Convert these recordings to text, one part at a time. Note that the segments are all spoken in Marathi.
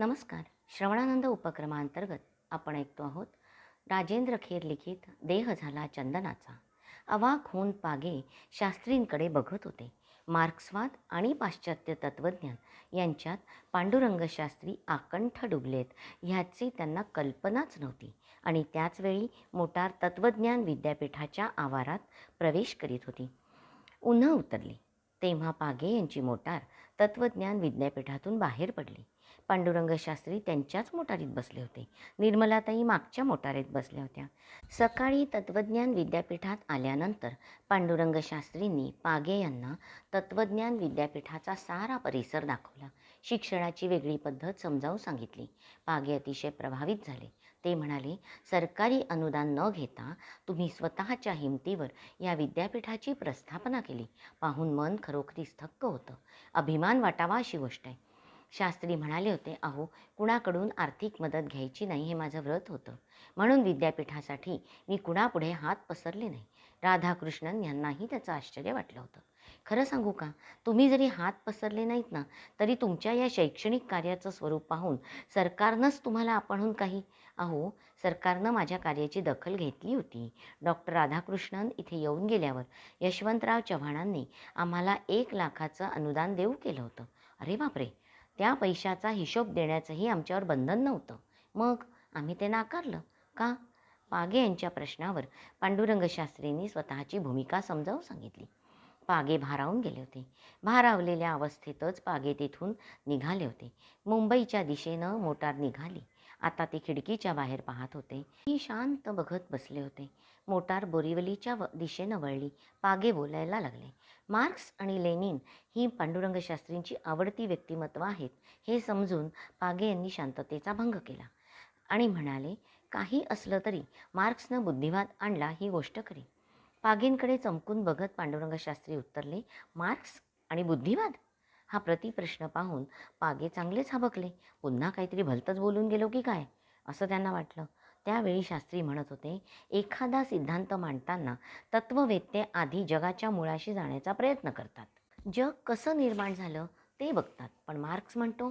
नमस्कार. श्रवणानंद उपक्रमांतर्गत आपण ऐकतो आहोत राजेंद्र खेर लिखित देह झाला चंदनाचा. अवाक होऊन पागे शास्त्रींकडे बघत होते. मार्क्सवाद आणि पाश्चात्य तत्त्वज्ञान यांच्यात पांडुरंगशास्त्री आकंठ डुबलेत ह्याची त्यांना कल्पनाच नव्हती आणि त्याचवेळी मोटार तत्त्वज्ञान विद्यापीठाच्या आवारात प्रवेश करीत होती. उन्हं उतरली. तेव्हा पागे यांची मोटार तत्त्वज्ञान विद्यापीठातून बाहेर पडली. पांडुरंग शास्त्री त्यांच्याच मोटारीत बसले होते. निर्मलाताई मागच्या मोटारीत बसल्या होत्या. सकाळी तत्त्वज्ञान विद्यापीठात आल्यानंतर पांडुरंग शास्त्रींनी पागे यांना तत्त्वज्ञान विद्यापीठाचा सारा परिसर दाखवला. शिक्षणाची वेगळी पद्धत समजावून सांगितली. पागे अतिशय प्रभावित झाले. ते म्हणाले सरकारी अनुदान न घेता तुम्ही स्वतःच्या हिमतीवर या विद्यापीठाची प्रस्थापना केली. पाहून मन खरोखरीच थक्क होतं. अभिमान वाटावा अशी गोष्ट आहे. शास्त्री म्हणाले होते अहो कुणाकडून आर्थिक मदत घ्यायची नाही हे माझं व्रत होतं. म्हणून विद्यापीठासाठी मी कुणापुढे हात पसरले नाही. राधाकृष्णन यांनाही त्याचं आश्चर्य वाटलं होतं. खरं सांगू का? तुम्ही जरी हात पसरले नाहीत ना तरी तुमच्या या शैक्षणिक कार्याचं स्वरूप पाहून सरकारनंच तुम्हाला आपणहून काही. अहो सरकारनं माझ्या कार्याची दखल घेतली होती. डॉक्टर राधाकृष्णन इथे येऊन गेल्यावर यशवंतराव चव्हाणांनी आम्हाला एक लाखाचं अनुदान देऊ केलं होतं. अरे बापरे! त्या पैशाचा हिशोब देण्याचंही आमच्यावर बंधन नव्हतं. मग आम्ही ते नाकारलं. का? पागे यांच्या प्रश्नावर पांडुरंग शास्त्रींनी स्वतःची भूमिका समजावून सांगितली. पागे भारावून गेले होते. भारावलेल्या अवस्थेतच पागे तिथून निघाले होते. मुंबईच्या दिशेनं मोटार निघाली. आता ती खिडकीच्या बाहेर पाहत होते. ही शांत बघत बसले होते. मोटार बोरिवलीच्या व दिशेनं वळली. पागे बोलायला लागले. मार्क्स आणि लेनिन ही पांडुरंगशास्त्रींची आवडती व्यक्तिमत्व आहेत हे समजून पागे यांनी शांततेचा भंग केला. आणि म्हणाले काही असलं तरी मार्क्सनं बुद्धिवाद आणला ही गोष्ट खरी. पागेंकडे चमकून बघत पांडुरंगशास्त्री उत्तरले मार्क्स आणि बुद्धिवाद हा प्रतिप्रश्न पाहून पागे चांगलेच हबकले. पुन्हा काहीतरी भलतंच बोलून गेलो की काय? असं त्यांना वाटलं. त्यावेळी शास्त्री म्हणत होते एखादा सिद्धांत मांडताना तत्त्ववेत्ते आधी जगाच्या मुळाशी जाण्याचा प्रयत्न करतात. जग कसं निर्माण झालं ते बघतात. पण मार्क्स म्हणतो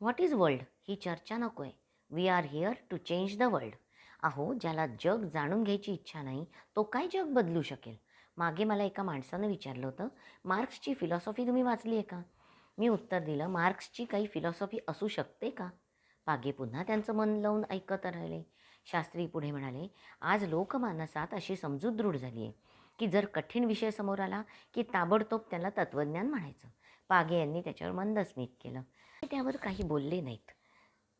व्हॉट इज वर्ल्ड? ही चर्चा नको आहे we are here to change the world. अहो ज्याला जग जाणून घ्यायची इच्छा नाही तो काय जग बदलू शकेल? मागे मला एका माणसानं विचारलं होतं मार्क्सची फिलॉसॉफी तुम्ही वाचली आहे का? मी उत्तर दिलं मार्क्सची काही फिलॉसॉफी असू शकते का? पागे पुन्हा त्यांचं मन लावून ऐकत राहिले. शास्त्री पुढे म्हणाले आज लोकमानसात अशी समजूत दृढ झाली आहे की जर कठीण विषय समोर आला की ताबडतोब त्याला तत्त्वज्ञान म्हणायचं. पागे यांनी त्याच्यावर मंद स्मित केलं त्यावर काही बोलले नाहीत.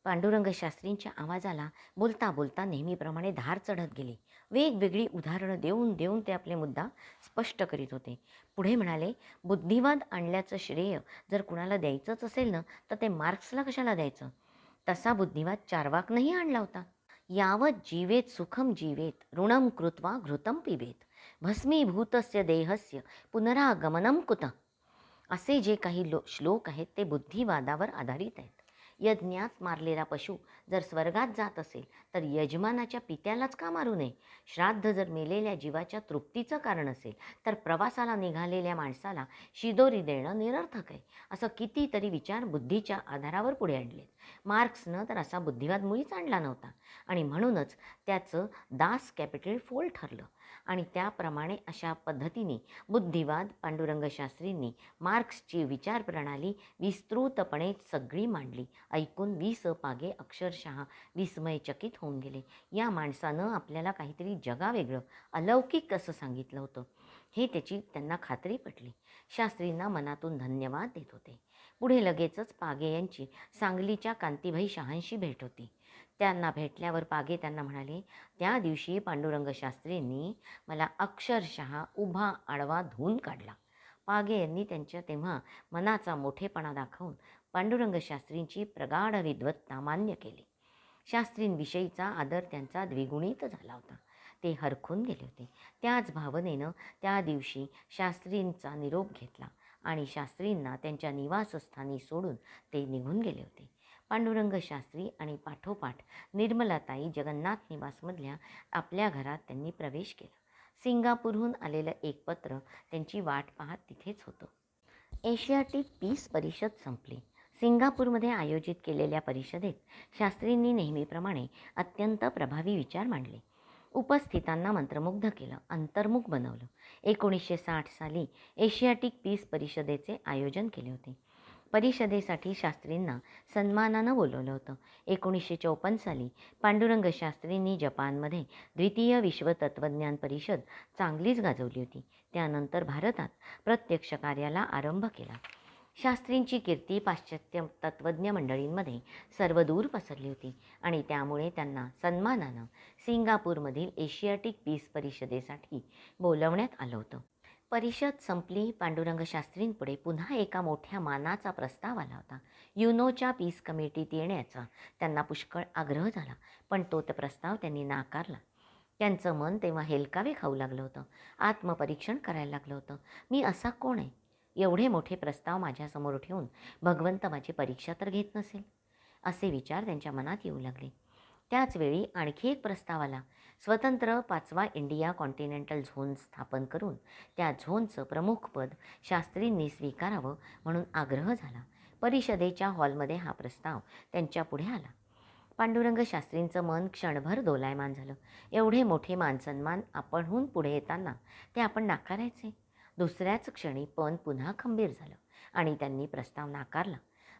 पांडुरंग शास्त्रींच्या आवाजाला बोलता बोलता नेहमीप्रमाणे धार चढत गेली. वेगवेगळी उदाहरणं देऊन देऊन ते आपले मुद्दा स्पष्ट करीत होते. पुढे म्हणाले बुद्धिवाद आणल्याचं श्रेय जर कुणाला द्यायचंच असेल ना तर ते मार्क्सला कशाला द्यायचं? तसा बुद्धिवाद चारवाकनंही आणला होता. यावत जीवेत सुखम जीवेत ऋणम कृत्वा घृतम पिबेत. भस्मीभूतस्य देहस्य पुनरागमनम कुत. असे जे काही लो श्लोक आहेत ते बुद्धिवादावर आधारित आहेत. यज्ञात मारलेला पशु जर स्वर्गात जात असेल तर यजमानाच्या पित्यालाच का मारू नये? श्राद्ध जर मेलेल्या जीवाच्या तृप्तीचं कारण असेल तर प्रवासाला निघालेल्या माणसाला शिदोरी देणं निरर्थक आहे. असं कितीतरी विचार बुद्धीच्या आधारावर पुढे आणलेत. मार्क्सनं तर असा बुद्धिवाद मुळीच आणला नव्हता. आणि म्हणूनच त्याचं दास कॅपिटल फोल ठरलं. आणि त्याप्रमाणे अशा पद्धतीने बुद्धिवाद पांडुरंगशास्त्रींनी मार्क्सची विचारप्रणाली विस्तृतपणे सगळी मांडली. ऐकून वी स पागे अक्षरशः विस्मयचकित होऊन गेले. या माणसानं आपल्याला काहीतरी जगावेगळं अलौकिक असं सांगितलं होतं. हे त्याची त्यांना खात्री पटली. शास्त्रींना मनातून धन्यवाद देत होते. पुढे लगेचच पागे यांची सांगलीच्या कांतीभाई शहांशी भेट होती. त्यांना भेटल्यावर पागे त्यांना म्हणाले त्या दिवशी पांडुरंग शास्त्रींनी मला अक्षरशः उभा आडवा धुवून काढला. पागे यांनी त्यांच्या तेव्हा मनाचा मोठेपणा दाखवून पांडुरंग शास्त्रींची प्रगाढ विद्वत्ता मान्य केली. शास्त्रींविषयीचा आदर त्यांचा द्विगुणित झाला होता. ते हरखून गेले होते. त्याच भावनेनं त्या दिवशी शास्त्रींचा निरोप घेतला आणि शास्त्रींना त्यांच्या निवासस्थानी सोडून ते निघून गेले होते. पांडुरंग शास्त्री आणि पाठोपाठ निर्मलाताई जगन्नाथ निवासमधल्या आपल्या घरात त्यांनी प्रवेश केला. सिंगापूरहून आलेलं एक पत्र त्यांची वाट पाहत तिथेच होतं. एशियाटिक पीस परिषद संपली. सिंगापूरमध्ये आयोजित केलेल्या परिषदेत शास्त्रींनी नेहमीप्रमाणे अत्यंत प्रभावी विचार मांडले. उपस्थितांना मंत्रमुग्ध केलं अंतर्मुख बनवलं. एकोणीसशे साठ साली एशियाटिक पीस परिषदेचे आयोजन केले होते. परिषदेसाठी शास्त्रींना सन्मानानं बोलवलं होतं. एकोणीसशे चौपन्न साली पांडुरंग शास्त्रींनी जपानमध्ये द्वितीय विश्व तत्त्वज्ञान परिषद चांगलीच गाजवली होती. त्यानंतर भारतात प्रत्यक्ष कार्याला आरंभ केला. शास्त्रींची कीर्ती पाश्चात्य तत्त्वज्ञ मंडळींमध्ये सर्वदूर पसरली होती आणि त्यामुळे त्यांना सन्मानानं सिंगापूरमधील एशियाटिक पीस परिषदेसाठी बोलवण्यात आलं होतं. परिषद संपली पांडुरंग शास्त्रींपुढे पुन्हा एका मोठ्या मानाचा प्रस्ताव आला होता. युनोच्या पीस कमिटीत येण्याचा त्यांना पुष्कळ आग्रह झाला पण तो तर प्रस्ताव त्यांनी नाकारला. त्यांचं मन तेव्हा हेलकावे खाऊ लागलं होतं. आत्मपरीक्षण करायला लागलं होतं. मी असा कोण आहे? एवढे मोठे प्रस्ताव माझ्यासमोर ठेवून भगवंत माझी परीक्षा तर घेत नसेल. असे विचार त्यांच्या मनात येऊ लागले. त्याचवेळी आणखी एक प्रस्ताव आला. स्वतंत्र पाचवा इंडिया कॉन्टिनेंटल झोन स्थापन करून त्या झोनचं प्रमुखपद शास्त्रींनी स्वीकारावं म्हणून आग्रह झाला. परिषदेच्या हॉलमध्ये हा प्रस्ताव त्यांच्या पुढे आला. पांडुरंग शास्त्रींचं मन क्षणभर दोलायमान झालं. एवढे मोठे मानसन्मान आपणहून पुढे येताना ते आपण नाकारायचे. दुसऱ्याच क्षणी पण पुन्हा खंबीर झालं आणि त्यांनी प्रस्ताव नाकारला.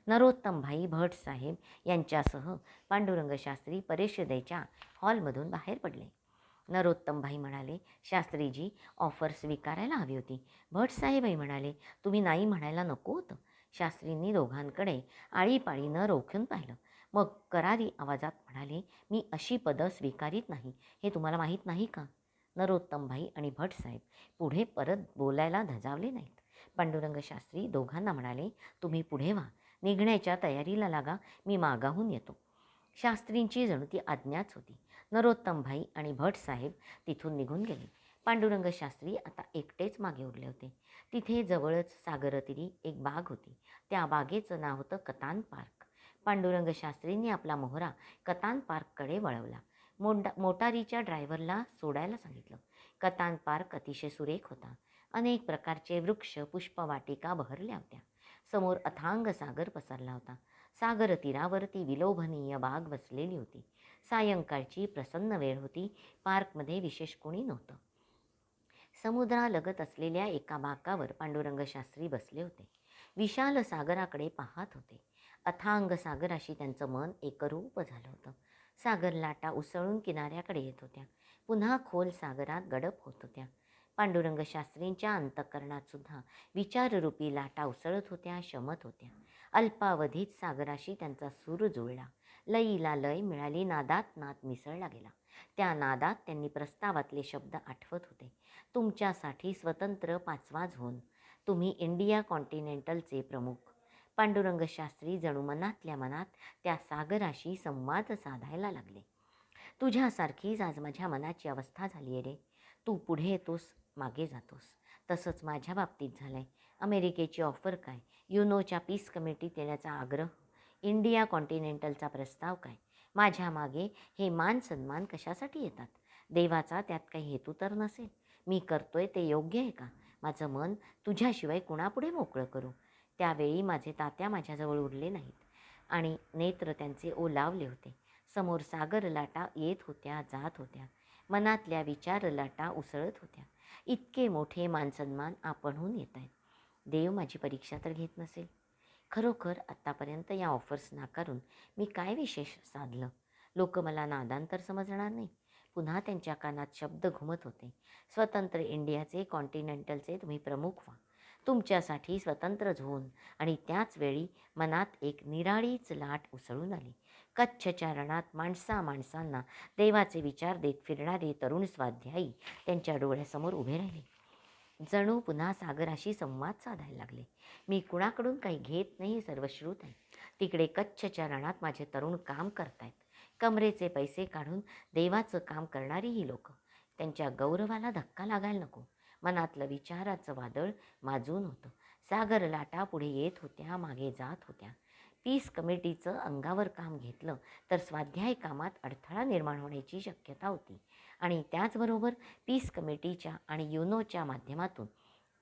नरोत्तमभाई भट साहेब यांच्यासह पांडुरंग शास्त्री परिषदेच्या हॉलमधून बाहेर पडले. नरोत्तमभाई म्हणाले शास्त्रीजी ऑफर स्वीकारायला हवी होती. भटसाहेबही म्हणाले तुम्ही नाही म्हणायला नको होतं. शास्त्रींनी दोघांकडे आळीपाळी न रोखून पाहिलं. मग करारी आवाजात म्हणाले मी अशी पदं स्वीकारित नाही. हे तुम्हाला माहीत नाही का? नरोत्तमभाई आणि भटसाहेब पुढे परत बोलायला धजावले नाहीत. पांडुरंग शास्त्री दोघांना म्हणाले तुम्ही पुढे व्हा. निघण्याच्या तयारीला लागा मी मागाहून येतो. शास्त्रींची जणू ती आज्ञाच होती. नरोत्तमभाई आणि भटसाहेब तिथून निघून गेले. पांडुरंग शास्त्री आता एकटेच मागे उरले होते. तिथे जवळच सागरतीरी एक बाग होती. त्या बागेचं नाव होतं कतान पार्क. पांडुरंग शास्त्रींनी आपला मोहरा कतान पार्ककडे वळवला. मोंडा मोटारीच्या ड्रायव्हरला सोडायला सांगितलं. कतान पार्क अतिशय सुरेख होता. अनेक प्रकारचे वृक्ष पुष्पवाटिका बहरल्या होत्या. समोर अथांग सागर पसरला होता. सागर तीरावरती विलोभनीय बाग बसलेली होती. सायंकाळची प्रसन्न वेळ होती. पार्कमध्ये विशेष कोणी नव्हतं. समुद्रालगत असलेल्या एका बाकावर पांडुरंग शास्त्री बसले होते. विशाल सागराकडे पाहत होते. अथांग सागराशी त्यांचं मन एकरूप झालं होतं. सागर लाटा उसळून किनाऱ्याकडे येत होत्या. पुन्हा खोल सागरात गडप होत होत्या. पांडुरंग शास्त्रींच्या अंतकरणातसुद्धा विचाररूपी लाटा उसळत होत्या शमत होत्या. अल्पावधीत सागराशी त्यांचा सूर जुळला. लईला लय मिळाली नादात नाद मिसळला गेला. त्या नादात त्यांनी प्रस्तावातले शब्द आठवत होते. तुमच्यासाठी स्वतंत्र पाचवा झोन. तुम्ही इंडिया कॉन्टिनेंटलचे प्रमुख. पांडुरंग शास्त्री जणू मनातल्या मनात त्या सागराशी संवाद साधायला लागले. तुझ्यासारखीच आज माझ्या मनाची अवस्था झाली आहे रे. तू पुढे येतोस. मागे जातोस. तसंच माझ्या बाबतीत झालं आहे अमेरिकेची ऑफर काय? युनोच्या पीस कमिटीत येण्याचा आग्रह? इंडिया कॉन्टिनेंटलचा प्रस्ताव काय? माझ्या मागे हे मान सन्मान कशासाठी येतात? देवाचा त्यात काही हेतू तर नसेल. मी करतोय ते योग्य आहे का? माझं मन तुझ्याशिवाय कुणापुढे मोकळं करू? त्यावेळी माझे तात्या माझ्याजवळ उरले नाहीत आणि नेत्र त्यांचे ओलावले होते. समोर सागर लाटा येत होत्या जात होत्या. मनातल्या विचार लाटा उसळत होत्या. इतके मोठे मानसन्मान आपणहून येत आहेत देव माझी परीक्षा तर घेत नसेल. खरोखर आत्तापर्यंत या ऑफर्स नाकारून मी काय विशेष साधलं? लोक मला नादान तर समजणार नाही. पुन्हा त्यांच्या कानात शब्द घुमत होते. स्वतंत्र इंडियाचे कॉन्टिनेंटलचे तुम्ही प्रमुख व्हा. तुमच्यासाठी स्वतंत्र झोन आणि त्याच वेळी मनात एक निराळीच लाट उसळून आली. कच्छ चारणात माणसा माणसांना देवाचे विचार देत फिरणारे तरुण स्वाध्यायी त्यांच्या डोळ्यासमोर उभे राहिले. जणू पुन्हा सागराशी संवाद साधायला लागले. मी कुणाकडून काही घेत नाही सर्वश्रुत आहे. तिकडे कच्छच्या रणात माझे तरुण काम करतायत. कमरेचे पैसे काढून देवाचं काम करणारी ही लोक. त्यांच्या गौरवाला धक्का लागायला नको. मनातलं विचाराचं वादळ माजून होतं. सागर लाटा पुढे येत होत्या मागे जात होत्या. पीस कमिटीचं अंगावर काम घेतलं तर स्वाध्याय कामात अडथळा निर्माण होण्याची शक्यता होती. आणि त्याचबरोबर पीस कमिटीच्या आणि युनोच्या माध्यमातून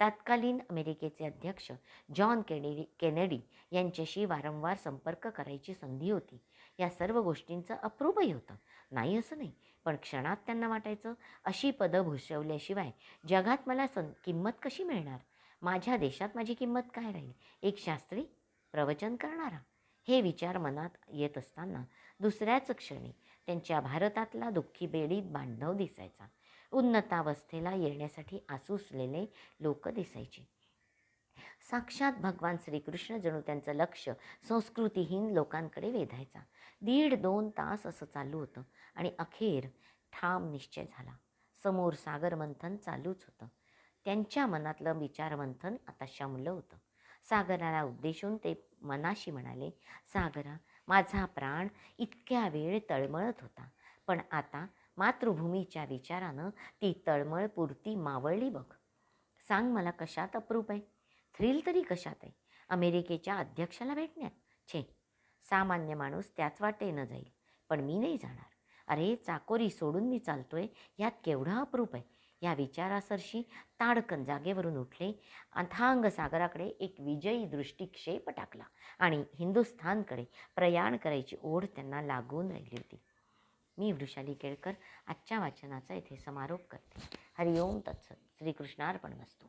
तत्कालीन अमेरिकेचे अध्यक्ष जॉन केनेडी केनेडी यांच्याशी वारंवार संपर्क करायची संधी होती. या सर्व गोष्टींचं अप्रूपही होतं. नाही असं नाही पण क्षणात त्यांना वाटायचं अशी पदं भूषवल्याशिवाय जगात मला सं किंमत कशी मिळणार? माझ्या देशात माझी किंमत काय राहील? एक शास्त्री प्रवचन करणारा. हे विचार मनात येत असताना दुसऱ्याच क्षणी त्यांच्या भारतातला दुःखी बेडीत बांधव दिसायचा. उन्नतावस्थेला येण्यासाठी आसुसलेले लोक दिसायचे. साक्षात भगवान श्रीकृष्ण जणू त्यांचं लक्ष संस्कृतीहीन लोकांकडे वेधायचा. दीड दोन तास असं चालू होतं आणि अखेर ठाम निश्चय झाला. समोर सागरमंथन चालूच होतं. त्यांच्या मनातलं विचारमंथन आता शमलं होतं. सागराला उद्देशून ते मनाशी म्हणाले सागरा माझा प्राण इतक्या वेळ तळमळत होता पण आता मातृभूमीच्या विचारानं ती तळमळ पुरती मावळली बघ. सांग मला कशात अप्रूप आहे? थ्रिल तरी कशात आहे? अमेरिकेच्या अध्यक्षाला भेटण्यात? छे सामान्य माणूस त्याच वाटेनं जाईल पण मी नाही जाणार. अरे चाकोरी सोडून मी चालतोय यात केवढं अप्रूप आहे? या विचारासरशी ताडकन जागेवरून उठले. अथांग सागराकडे एक विजयी दृष्टिक्षेप टाकला आणि हिंदुस्थानकडे प्रयाण करायची ओढ त्यांना लागून राहिली होती. मी वृषाली केळकर आजच्या वाचनाचा इथे समारोप करते. हरिओम तत्सत. श्रीकृष्णार्पण वस्तू.